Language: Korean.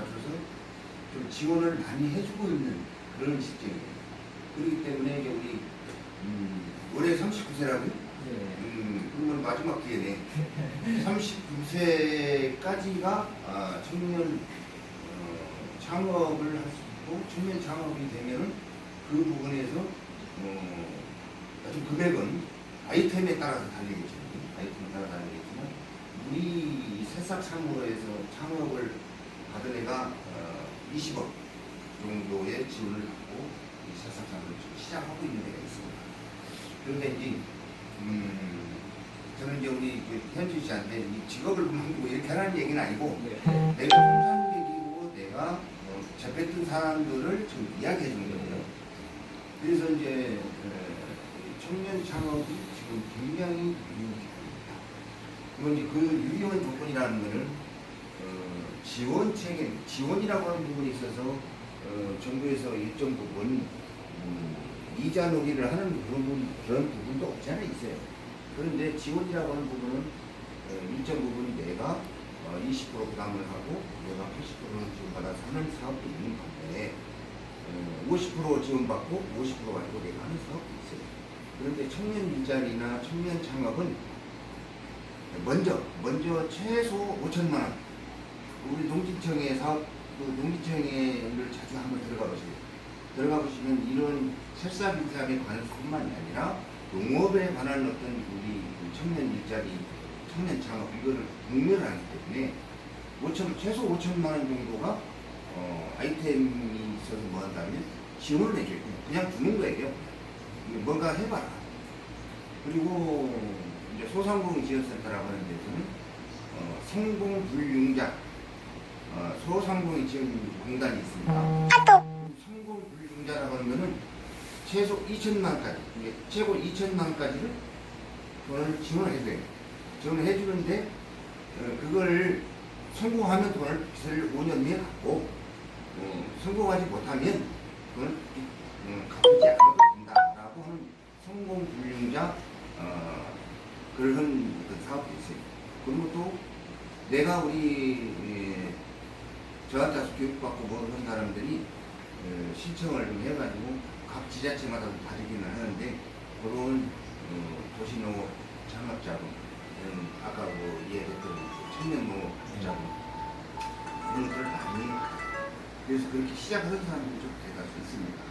맞춰서 좀 지원을 많이 해주고 있는 그런 시점이에요. 그렇기 때문에 이제 우리 음, 올해 39세라고요? 네. 음, 그러면 마지막 기회네. 39세까지가 아, 청년 어, 창업을 할 수 있고 청년 창업이 되면은 그 부분에서 어, 아주 금액은 아이템에 따라서 달리겠죠. 아이템에 따라 다르겠지만 우리 새싹 창업을 받은 애가 어, 20억 정도의 지원을 받고 지금 시작하고 있는 애가 있습니다. 그런데 이제 음, 저는 이제 우리 그 현준 씨한테 이 직업을 그만두고 이렇게 하라는 얘기는 아니고 네. 내가 성장객이고 내가 어, 접했던 사람들을 좀 이야기해 주는 거예요. 그래서 이제 에, 청년 창업이 지금 굉장히 유용합니다. 그건 이제 그 유용한 조건이라는 거는 어, 지원 책임, 지원이라고 하는 부분이 있어서 어, 정부에서 일정 부분 음, 이자 놀이를 하는 부분, 그런 부분도 없지 않아 있어요. 그런데 지원이라고 하는 부분은 어, 일정 부분이 내가 어, 20% 부담을 하고 내가 80%는 지원받아서 하는 사업도 있는 건데 어, 50% 지원받고 50% 가지고 내가 하는 사업도 있어요. 그런데 청년 일자리나 청년 창업은 먼저 먼저 최소 5천만 원 우리 농진청의 사업 그 농진청에를 자주 한번 들어가 보세요. 들어가 보시면 이런 설사 비상에 관한 뿐만이 아니라 농업에 관한 어떤 우리 그 청년 일자리, 청년 창업 이거를 공유를 하기 때문에 5천 최소 5천만 원 정도가 어, 아이템이 있어서 뭐 한다면 지원을 해줘요. 그냥 주는 거예요. 뭔가 해봐라. 그리고 이제 소상공인 지원센터라고 하는 데서는 어, 성공 불융자 어, 소상공인 지원 공단이 있습니다. 성공 불융자라고 하는 거는 최소 2천만까지, 이게 최고 2천만까지를 돈을 지원을 해줘요. 지원을 해주는데, 어, 그걸 성공하면 돈을 빚을 5년 내에 갚고, 어, 성공하지 못하면 돈을 어, 갚지 않아도 된다라고 하는 성공 불융자 어, 그런 어떤 사업도 있어요. 그리고 또 내가 우리 예, 저한테서 교육받고 뭐 그런 사람들이 어, 신청을 좀 해가지고 각 지자체마다 좀 다르기는 하는데 그런 어, 도시농업 창업자금 아까 뭐 이해했던 그 청년농업 자금 이런 것들을 많이. 그래서 그렇게 시작하는 사람들이 좀 대다수 있습니다.